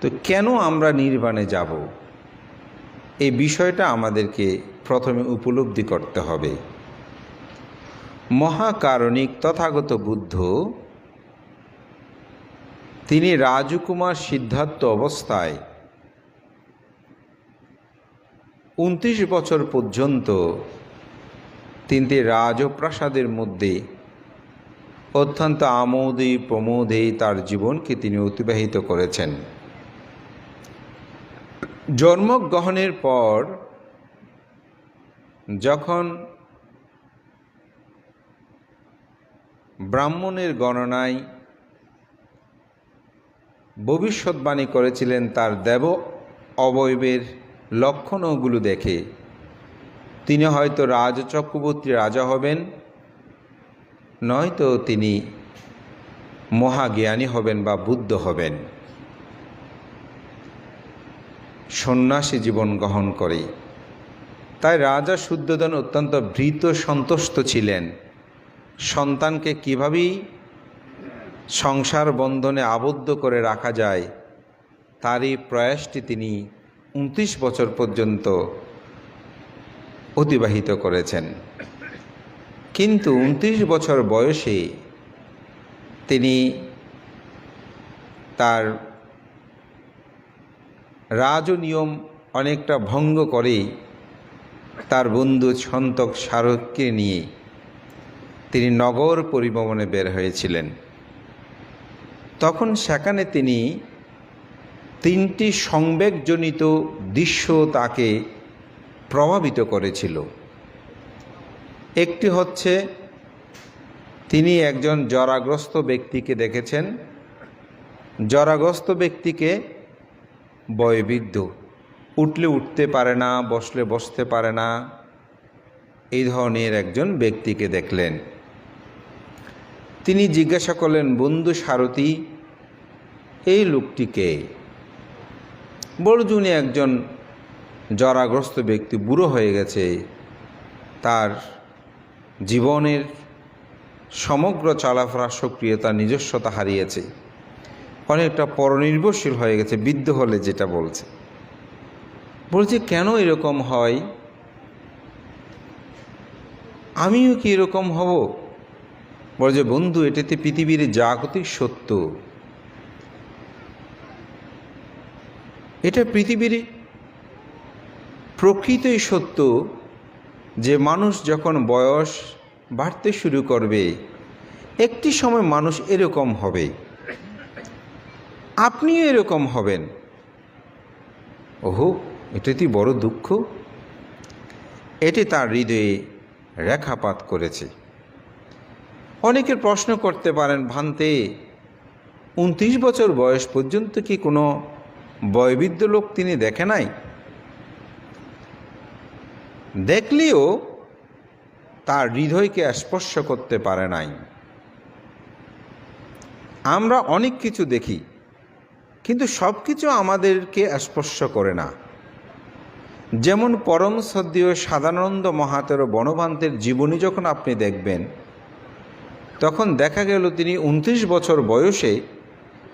তো কেন আমরা নির্বাণে যাব? এই বিষয়টা আমাদেরকে প্রথমে উপলব্ধি করতে হবে। মহাকারণিক তথাগত বুদ্ধ তিনি রাজকুমার সিদ্ধার্থ অবস্থায় উনত্রিশ বছর পর্যন্ত তিনি রাজপ্রাসাদের মধ্যে অত্যন্ত আমোদে প্রমোদে তার জীবনকে তিনি অতিবাহিত করেছেন। জন্মগ্রহণের পর যখন ব্রাহ্মণের গণনায় ভবিষ্যৎবাণী করেছিলেন তার দেব অবয়বের লক্ষণগুলো দেখে, তিনি হয়তো রাজ চক্রবর্তী রাজা হবেন, নয়তো তিনি মহাজ্ঞানী হবেন বা বুদ্ধ হবেন। সন্ন্যাসী জীবন গ্রহণ করে। তাই রাজা শুদ্ধোধন অত্যন্ত ভৃত সন্তুষ্ট ছিলেন। সন্তানকে কীভাবেই সংসার বন্ধনে আবদ্ধ করে রাখা যায়, তারই প্রয়াসটি তিনি উনত্রিশ বছর পর্যন্ত অতিবাহিত করেছেন। কিন্তু উনত্রিশ বছর বয়সে তিনি তার রাজনিয়ম অনেকটা ভঙ্গ করে তার বন্ধু সন্তক শারককে নিয়ে। তিনি নগর পরিভ্রমণে বের হয়েছিলেন। তখন সেখানে তিনি তিনটি সংবেগজনিত দৃশ্য তাকে প্রভাবিত করেছিল। একটি হচ্ছে, তিনি একজন জরাগ্রস্ত ব্যক্তিকে দেখেছেন। জরাগ্রস্ত ব্যক্তিকে বয়বৃদ্ধ। উঠলে উঠতে পারে না, বসলে বসতে পারে না। এই ধরনের একজন ব্যক্তিকে দেখলেন। তিনি জিজ্ঞাসা করলেন, বন্ধু সারথী, এই লোকটিকে বড়জুনি একজন জরাগ্রস্ত ব্যক্তি বুড়ো হয়ে গেছে। তার জীবনের সমগ্র চলাফেরা সক্রিয়তা, নিজস্বতা হারিয়েছে। অনেকটা পরনির্ভরশীল হয়ে গেছে, বৃদ্ধ হলে যেটা বলছে। বলছে, কেন এরকম হয়? আমিও কি এরকম হব? বলে যে বন্ধু এটাতে পৃথিবীর জাগতিক সত্য। এটা পৃথিবীর প্রকৃতই সত্য যে মানুষ যখন বয়স বাড়তে শুরু করবে, একটি সময় মানুষ এরকম হবে। আপনিও এরকম হবেন। ওহো এটাতে বড় দুঃখ। এটি তার হৃদয়ে রেখাপাত করেছে। অনেকের প্রশ্ন করতে পারেন, ভান্তে উনত্রিশ বছর বয়স পর্যন্ত কি কোনো বয়বৃদ্ধ লোক তিনি দেখে নাই? দেখলেও তার হৃদয়কে স্পর্শ করতে পারে নাই। আমরা অনেক কিছু দেখি। কিন্তু সব কিছু আমাদেরকে স্পর্শ করে না। যেমন পরম সদ্যীয় সাদানন্দ মহাতের বনবান্তের জীবনী যখন আপনি দেখবেন, তখন দেখা গেল তিনি উনত্রিশ বছর বয়সে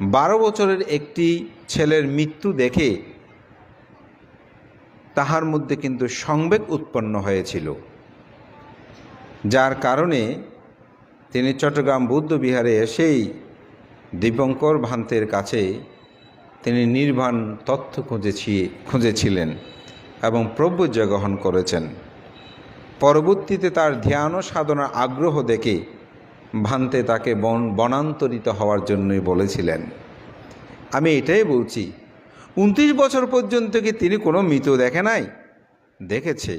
বারো বছরের একটি ছেলের মৃত্যু দেখে তাহার মধ্যে কিন্তু সংবেগ উৎপন্ন হয়েছিল। যার কারণে তিনি চট্টগ্রাম বৌদ্ধ বিহারে এসেই দীপঙ্কর ভান্তের কাছে তিনি নির্বাণ তথ্য খুঁজেছি, খুঁজেছিলেন এবং প্রব্যজ্য গ্রহণ করেছেন। পরবর্তীতে তার ধ্যান ও সাধনার আগ্রহ দেখে ভান্তে তাকে বন, বনান্তরিত হওয়ার জন্যই বলেছিলেন। আমি এটাই বলছি, উনত্রিশ বছর পর্যন্ত কি তিনি কোনো মৃত দেখে নাই? দেখেছে,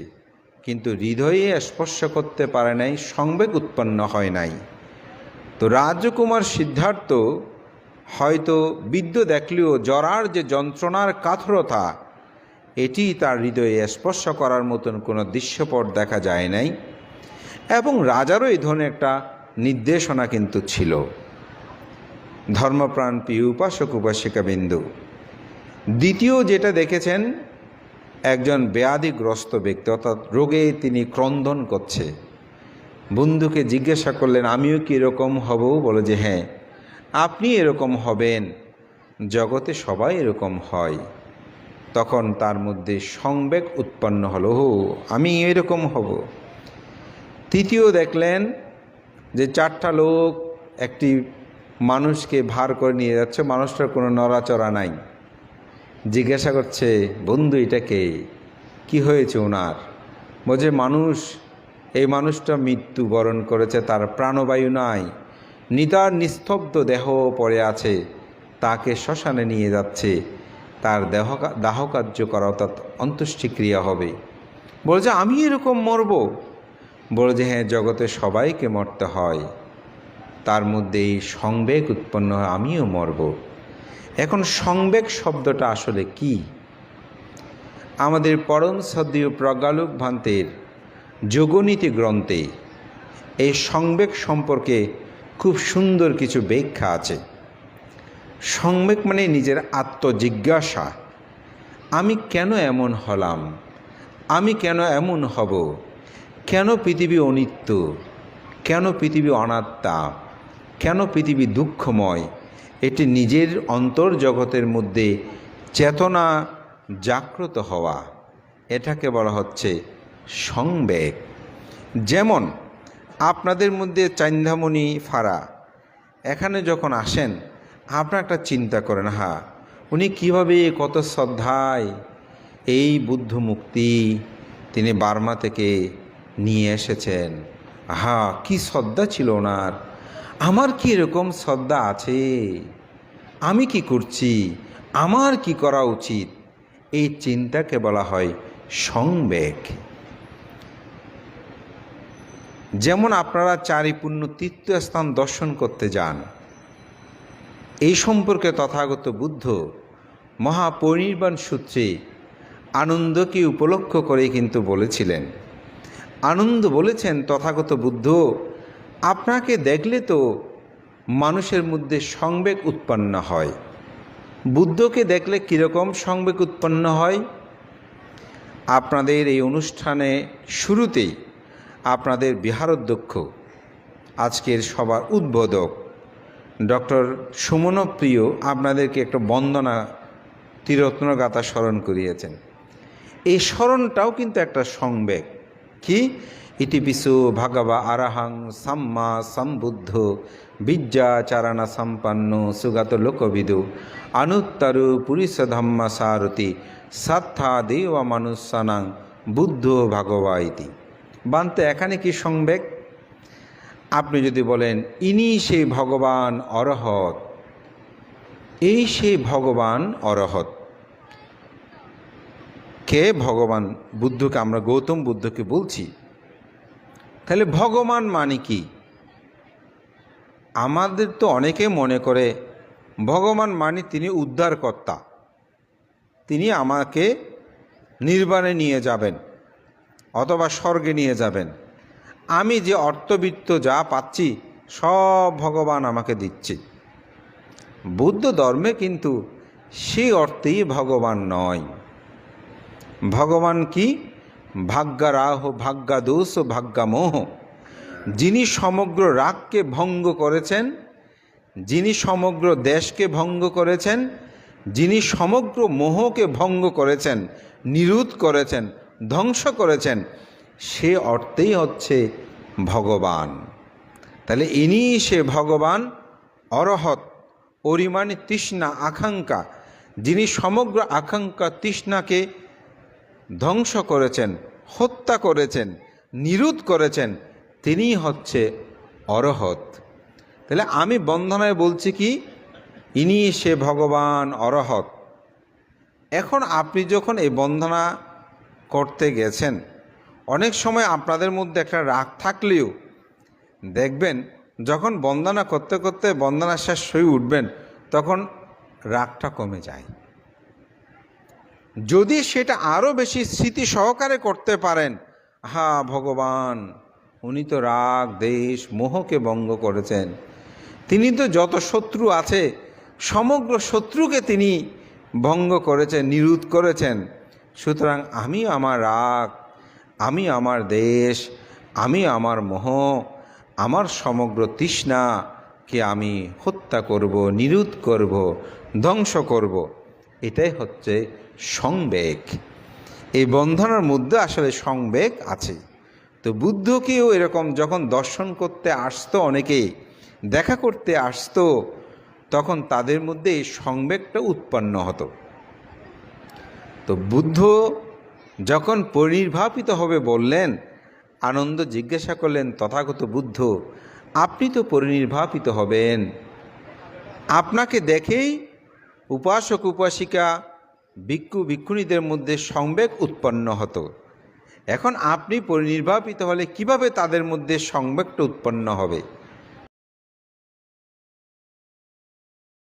কিন্তু হৃদয়ে স্পর্শ করতে পারে নাই, সংবেগ উৎপন্ন হয় নাই। তো রাজকুমার সিদ্ধার্থ হয়তো বিদ্য দেখলেও জরার যে যন্ত্রণার কাথরতা, এটি তার হৃদয়ে স্পর্শ করার মতন কোনো দৃশ্যপট দেখা যায় নাই, এবং রাজারও এই ধরনের একটা নির্দেশনা কিন্তু ছিল। ধর্মপ্রাণ প্রিয় উপাসক উপাসিকা বিন্দু, দ্বিতীয় যেটা দেখেছেন, একজন ব্যাধিগ্রস্ত ব্যক্তি, অর্থাৎ রোগে তিনি ক্রন্দন করছে। বন্ধুকে জিজ্ঞাসা করলেন, আমিও কি এরকম হব? বলে যে হ্যাঁ। আপনি এরকম হবেন। জগতে সবাই এরকম হয়। তখন তার মধ্যে সংবেগ উৎপন্ন হলো হো আমি এরকম হব। তৃতীয় দেখলেন যে চারটা লোক একটি মানুষকে ভার করে নিয়ে যাচ্ছে, মানুষটার কোনো নড়াচড়া নাই। জিজ্ঞাসা করছে, বন্ধু এটাকে কি? হয়েছে ওনার বলছে, মানুষ, এই মানুষটা মৃত্যুবরণ করেছে, তার প্রাণবায়ু নাই। নিতার নিস্তব্ধ দেহ পড়ে আছে, তাকে শ্মশানে নিয়ে যাচ্ছে। তার দেহ দাহ কার্য করা অর্থাৎ অন্ত্যেষ্টিক্রিয়া হবে। বলছে, আমি এরকম মরব? বলে যে হ্যাঁ জগতে সবাইকে মরতে হয়। তার মধ্যে এই সংবেগ উৎপন্ন হয়, আমিও মরব। এখন সংবেগ শব্দটা আসলে কি? আমাদের পরম সদীয় প্রজ্ঞালোক ভান্তের যোগনীতি গ্রন্থে এই সংবেগ সম্পর্কে খুব সুন্দর কিছু ব্যাখ্যা আছে। সংবেগ মানে নিজের আত্মজিজ্ঞাসা। আমি কেন এমন হলাম? আমি কেন এমন হব? কেন পৃথিবী অনিত্য? কেন পৃথিবী অনাত্মা? কেন পৃথিবী দুঃখময়? এটি নিজের অন্তর জগতের মধ্যে চেতনা জাগ্রত হওয়া। এটাকে বলা হচ্ছে সংবেগ। যেমন আপনাদের মধ্যে চান্দামণি ফাড়া এখানে যখন আসেন, আপনার একটা চিন্তা করেন হা উনি কীভাবে কত শ্রদ্ধায় এই বুদ্ধ মুক্তি তিনি বার্মা থেকে নিয়ে এসেছেন। হা কি শ্রদ্ধা ছিল ওনার। আমার কি এরকম শ্রদ্ধা আছে? আমি কি করছি? আমার কি করা উচিত? এই চিন্তাকে বলা হয় সংবেগ। যেমন আপনারা চারিপূর্ণ তীর্থস্থান দর্শন করতে যান। এই সম্পর্কে তথাগত বুদ্ধ মহাপরিনির্বাণ সূত্রে আনন্দকে উপলক্ষ করে কিন্তু বলেছিলেন। আনন্দ বলেছেন, তথাগত বুদ্ধ, আপনাকে দেখলে তো মানুষের মধ্যে সংবেগ উৎপন্ন হয়। বুদ্ধকে দেখলে কীরকম সংবেগ উৎপন্ন হয়? আপনাদের এই অনুষ্ঠানে শুরুতেই আপনাদের বিহারোধ্যক্ষ আজকের সবার উদ্বোধক ডক্টর সুমনপ্রিয় আপনাদেরকে একটা বন্দনা তীরত্নগাথা স্মরণ করিয়েছেন। এই স্মরণটাও কিন্তু একটা সংবেগ। কি? ইটিপিসু ভাগবা আরাহাং সাম্মা সম্বুদ্ধ বিদ্যাচারণা সম্পন্ন সুগাত লোকবিদু অনুত্তরু পুরিষ ধম্মা সারথি সাত্থা দেব মানুষানাং বুদ্ধ ভাগবা ইতি। বানতে এখানে কি সংবেগ? আপনি যদি বলেন, ইনি সেই ভগবান অরহত। এই সেই ভগবান অরহত। কে ভগবান? বুদ্ধকে আমরা গৌতম বুদ্ধকে বলছি। তাহলে ভগবান মানে কি? আমাদের তো অনেকে মনে করে, ভগবান মানে তিনি উদ্ধারকর্তা। তিনি আমাকে নির্বাণে নিয়ে যাবেন। অথবা স্বর্গে নিয়ে যাবেন। আমি যে অর্থবিত্ত যা পাচ্ছি, সব ভগবান আমাকে দিচ্ছে। বুদ্ধ ধর্মে কিন্তু সেই অর্থেই ভগবান নয়। ভগবান কি? ভাগ্যারাহ, ভাগ্যাদোষ, ভাগ্যামোহ। যিনি সমগ্র রাগকে ভঙ্গ করেছেন, যিনি সমগ্র দেশকে ভঙ্গ করেছেন, যিনি সমগ্র মোহকে ভঙ্গ করেছেন নিরুধ করেছেন ধ্বংস করেছেন, সে অর্থেই হচ্ছে ভগবান। তাহলে ইনি সে ভগবান অরহত অরিমানি তৃষ্ণা, আকাঙ্ক্ষা। যিনি সমগ্র আকাঙ্ক্ষা, তৃষ্ণাকে ধ্বংস করেছেন, হত্যা করেছেন, নিরুধ করেছেন, তিনি হচ্ছে অরহত তাহলে আমি বন্ধনায় বলছি কি ইনি সে ভগবান অরহত এখন আপনি যখন এই বন্ধনা করতে গেছেন। অনেক সময় আপনাদের মধ্যে একটা রাগ থাকলেও দেখবেন, যখন বন্দনা করতে করতে বন্দনা শেষ হয়ে উঠবেন, তখন রাগটা কমে যায়। যদি সেটা আরও বেশি স্মৃতি সহকারে করতে পারেন হা ভগবান, উনি তো রাগ, দেশ, মোহকে ভঙ্গ করেছেন। তিনি তো যত শত্রু আছে, সমগ্র শত্রুকে তিনি ভঙ্গ করেছেন নিরুধ করেছেন। সুতরাং আমি আমার রাগ, আমি আমার দেশ, আমি আমার মোহ, আমার সমগ্র তৃষ্ণাকে আমি হত্যা করব নিরুধ করব, ধ্বংস করব। এটাই হচ্ছে সংবেগ। এই বন্ধনের মধ্যে আসলে সংবেগ আছে। তো বুদ্ধকেও এরকম যখন দর্শন করতে আসতো, অনেকেই দেখা করতে আসতো, তখন তাদের মধ্যে এই সংবেগটা উৎপন্ন হতো। তো বুদ্ধ যখন পরিনির্বাপিত হবে বললেন, আনন্দ জিজ্ঞাসা করলেন, তথাগত বুদ্ধ, আপনি তো পরিনির্বাপিত হবেন। আপনাকে দেখেই উপাসক, উপাসিকা, ভিক্ষু, ভিক্ষুণীদের মধ্যে সংবেগ উৎপন্ন হতো। এখন আপনি পরিনির্বাপিত হলে কীভাবে তাদের মধ্যে সংবেগটা উৎপন্ন হবে?